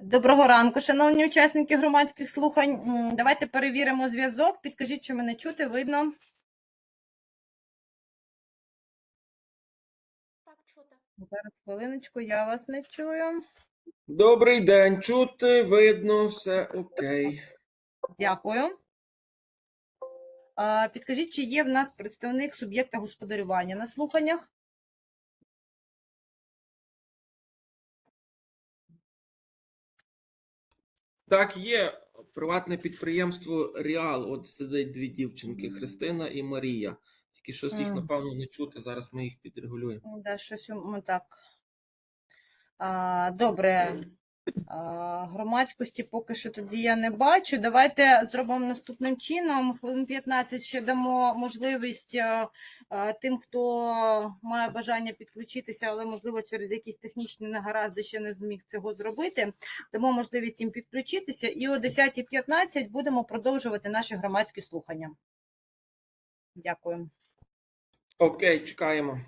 Доброго ранку, шановні учасники громадських слухань. Давайте перевіримо зв'язок. Підкажіть, що мене чути, видно. Так, чути. Зараз хвилиночку, я вас не чую. Добрий день, чути, видно, все окей. Дякую. Підкажіть, чи є в нас представник суб'єкта господарювання на слуханнях? Так, є приватне підприємство Реал. От сидить дві дівчинки Христина і Марія. Тільки щось їх, напевно, не чути. Зараз ми їх підрегулюємо. Да, щось так. А, добре. Громадськості поки що тоді я не бачу. Давайте зробимо наступним чином. Хвилин 15 ще дамо можливість а, а, тим, хто має бажання підключитися, але, можливо, через якісь технічні негаразди ще не зміг цього зробити. Дамо можливість їм підключитися. І о 10.15 будемо продовжувати наші громадські слухання. Дякую. Окей, чекаємо.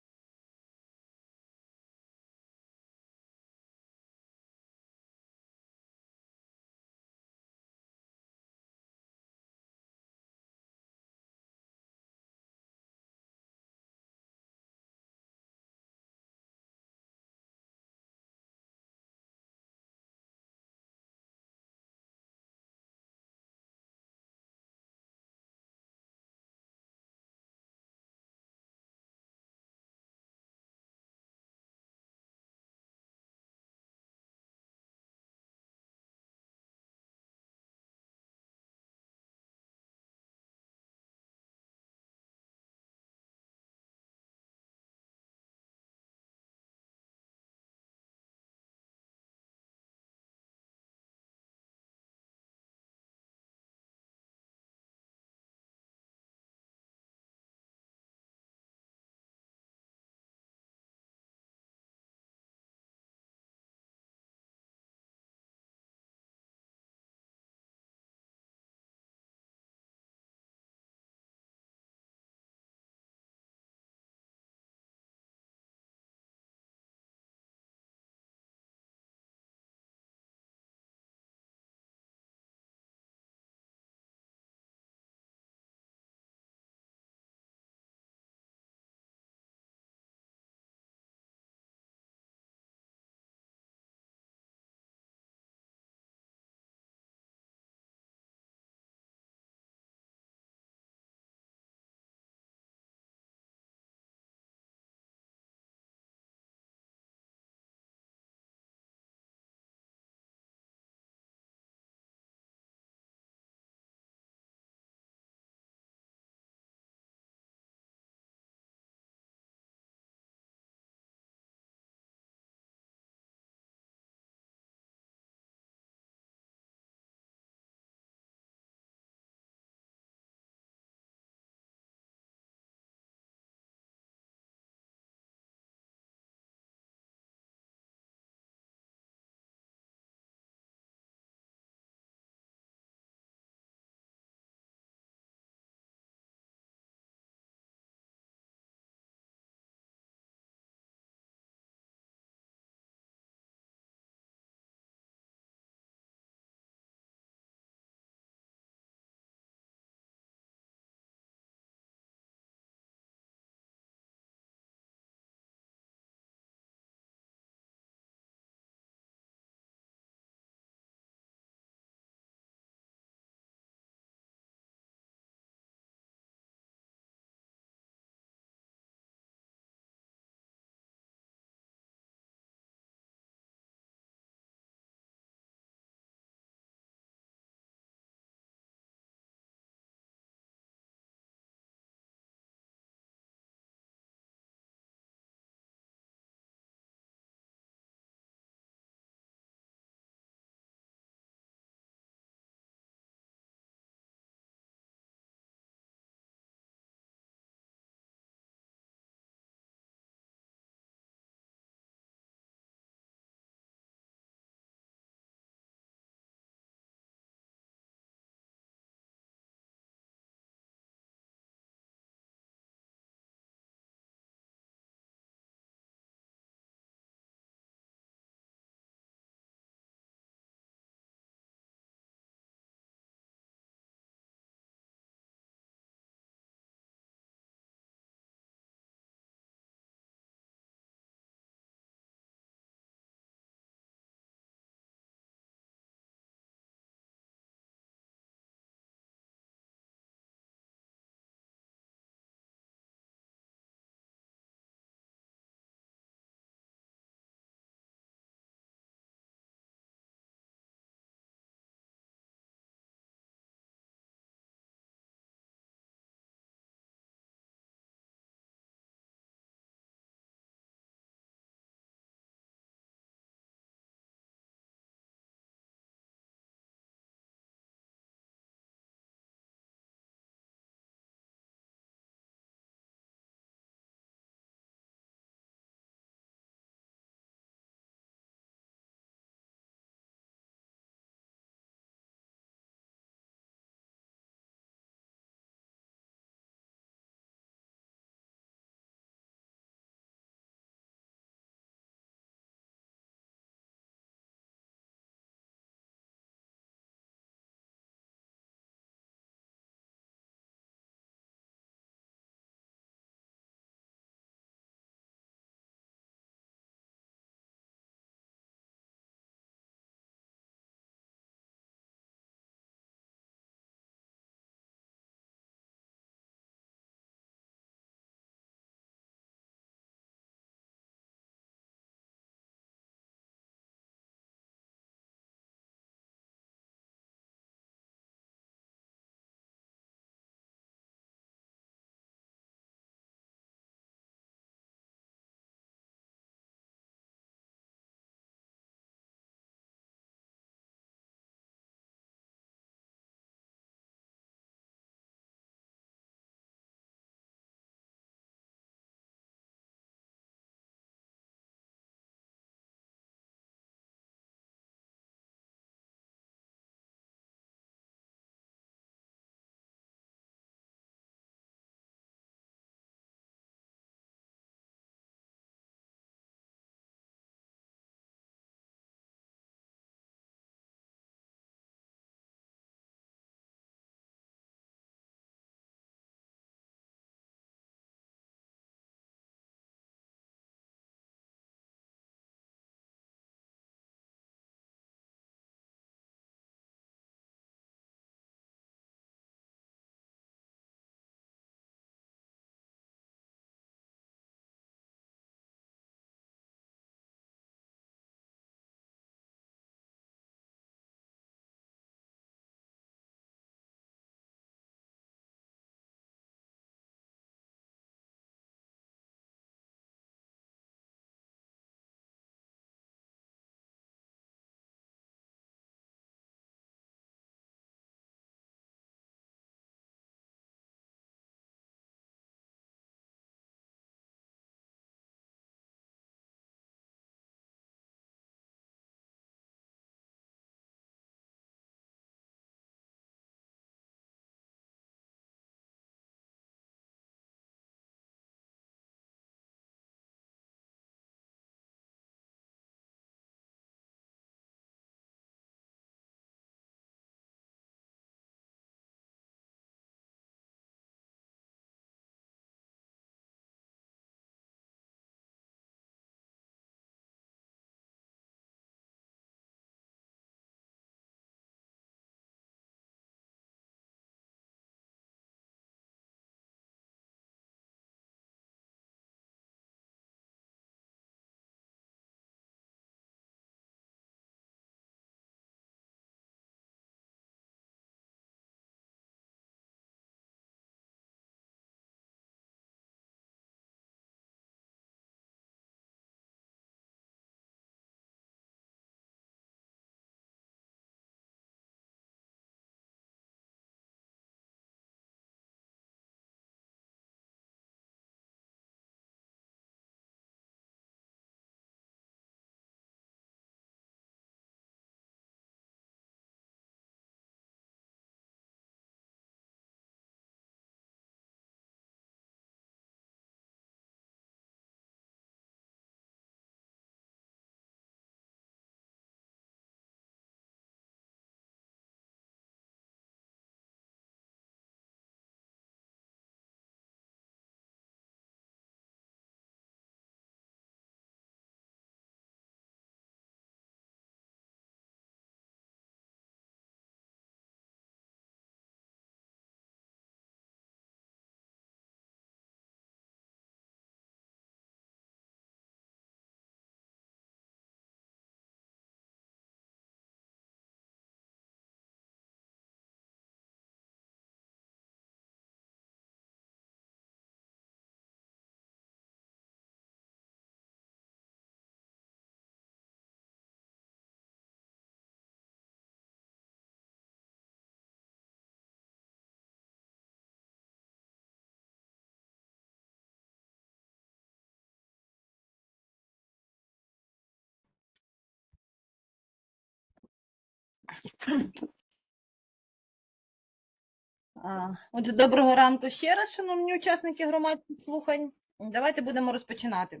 Отже, доброго ранку ще раз, шановні учасники громадських слухань. Давайте будемо розпочинати.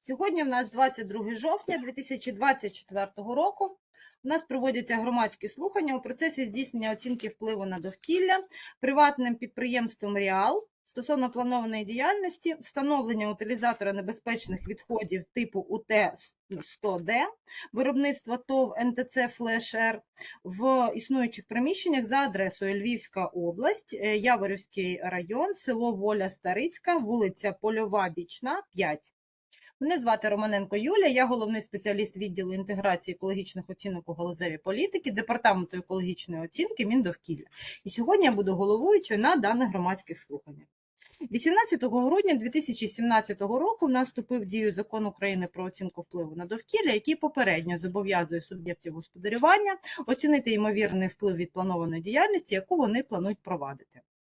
Сьогодні в нас 22 жовтня 2024 року. У нас проводяться громадські слухання у процесі здійснення оцінки впливу на довкілля приватним підприємством Ріал стосовно планованої діяльності, встановлення утилізатора небезпечних відходів типу УТ-100Д, виробництва ТОВ НТЦ «Флеш-Р» в існуючих приміщеннях за адресою Львівська область, е, Яворівський район, село Воля Старицька, вулиця Польова Бічна, 5. Мене звати Романенко Юля, я головний спеціаліст відділу інтеграції екологічних оцінок у галузевій політики, департаменту екологічної оцінки Міндовкілля. І сьогодні я буду головуючою на даних громадських слуханнях. 18 грудня 2017 року в нас вступив в дію закон України про оцінку впливу на довкілля, який попередньо зобов'язує суб'єктів господарювання оцінити ймовірний вплив від планованої діяльності, яку вони планують провадити.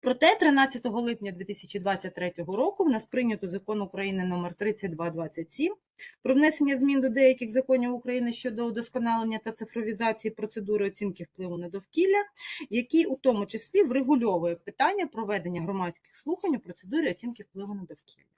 Проте 13 липня 2023 року в нас прийнято закон України номер 3227 про внесення змін до деяких законів України щодо удосконалення та цифровізації процедури оцінки впливу на довкілля, який у тому числі врегульовує питання проведення громадських слухань у процедурі оцінки впливу на довкілля.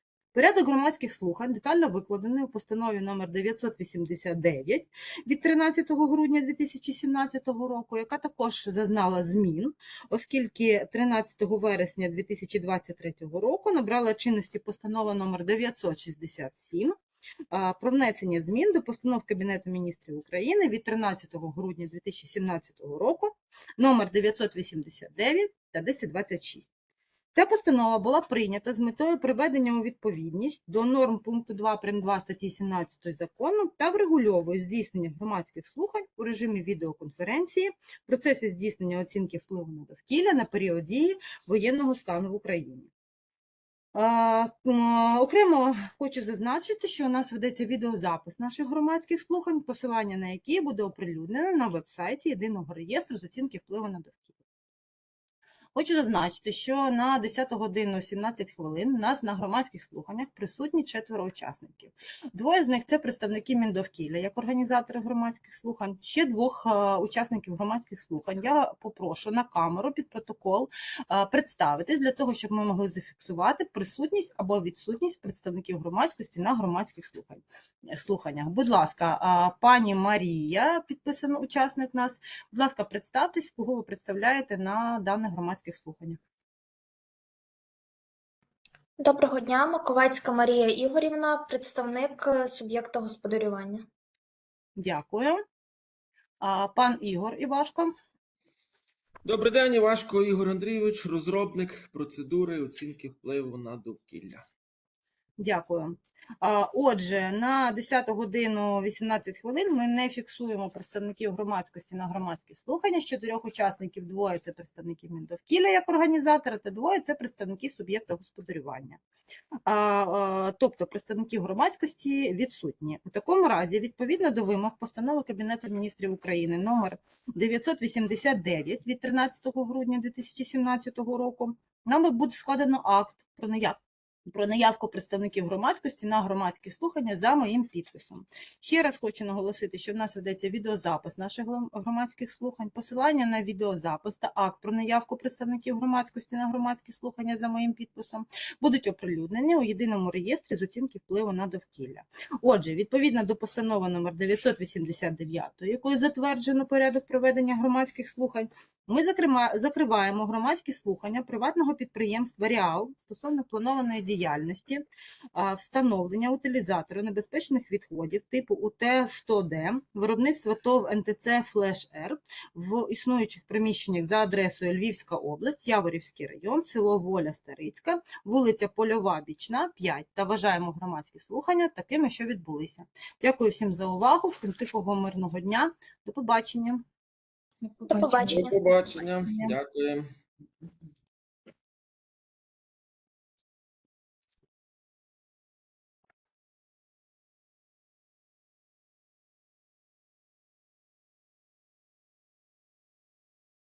Порядок громадських слухань детально викладений у постанові номер 989 від 13 грудня 2017 року, яка також зазнала змін, оскільки 13 вересня 2023 року набрала чинності постанова номер 967 про внесення змін до постанов Кабінету міністрів України від 13 грудня 2017 року номер 989 та 1026. Ця постанова була прийнята з метою приведення у відповідність до норм пункту 2 прим. 2 статті 17 закону та врегульовує здійснення громадських слухань у режимі відеоконференції в процесі здійснення оцінки впливу на довкілля на період дії воєнного стану в Україні. Окремо хочу зазначити, що у нас ведеться відеозапис наших громадських слухань, посилання на які буде оприлюднено на веб-сайті Єдиного реєстру з оцінки впливу на довкілля. Хочу зазначити, що на 10 годину 17 хвилин у нас на громадських слуханнях присутні четверо учасників. Двоє з них це представники Міндовкілля, як організатори громадських слухань. Ще двох е, учасників громадських слухань я попрошу на камеру під протокол е, представитись для того, щоб ми могли зафіксувати присутність або відсутність представників громадськості на громадських слуханнях. Будь ласка, е, пані Марія, підписана учасник нас. Будь ласка, представтесь, кого ви представляєте на даних громадських слуханнях. Доброго дня, Маковецька Марія Ігорівна, представник е, суб'єкта господарювання. Дякую. А, Пан Ігор Івашко. Добрий день, Івашко Ігор Андрійович, розробник процедури оцінки впливу на довкілля. Дякую. Отже, на 10 годину 18 хвилин ми не фіксуємо представників громадськості на громадські слухання. З чотирьох учасників двоє це представників Міндовкілля як організатора, та двоє це представники суб'єкта господарювання. Тобто представників громадськості відсутні. У такому разі, відповідно до вимог постанови Кабінету міністрів України номер 989 від 13 грудня 2017 року, нами буде складено акт про наявність про наявку представників громадськості на громадські слухання за моїм підписом. Ще раз хочу наголосити, що в нас ведеться відеозапис наших громадських слухань, посилання на відеозапис та акт про наявку представників громадськості на громадські слухання за моїм підписом будуть оприлюднені у єдиному реєстрі з оцінки впливу на довкілля. Отже, відповідно до постанови номер 989, якою затверджено порядок проведення громадських слухань, ми закриваємо громадські слухання приватного підприємства Ріал стосовно планованої діяльності, встановлення утилізатору небезпечних відходів типу УТ-100Д, виробництва ТОВ НТЦ Флеш Р в існуючих приміщеннях за адресою Львівська область, Яворівський район, село Воля Старицька, вулиця Польова, Бічна, 5 та вважаємо громадські слухання такими, що відбулися. Дякую всім за увагу, всім тихого мирного дня. До побачення. До побачення. До побачення. Дякую.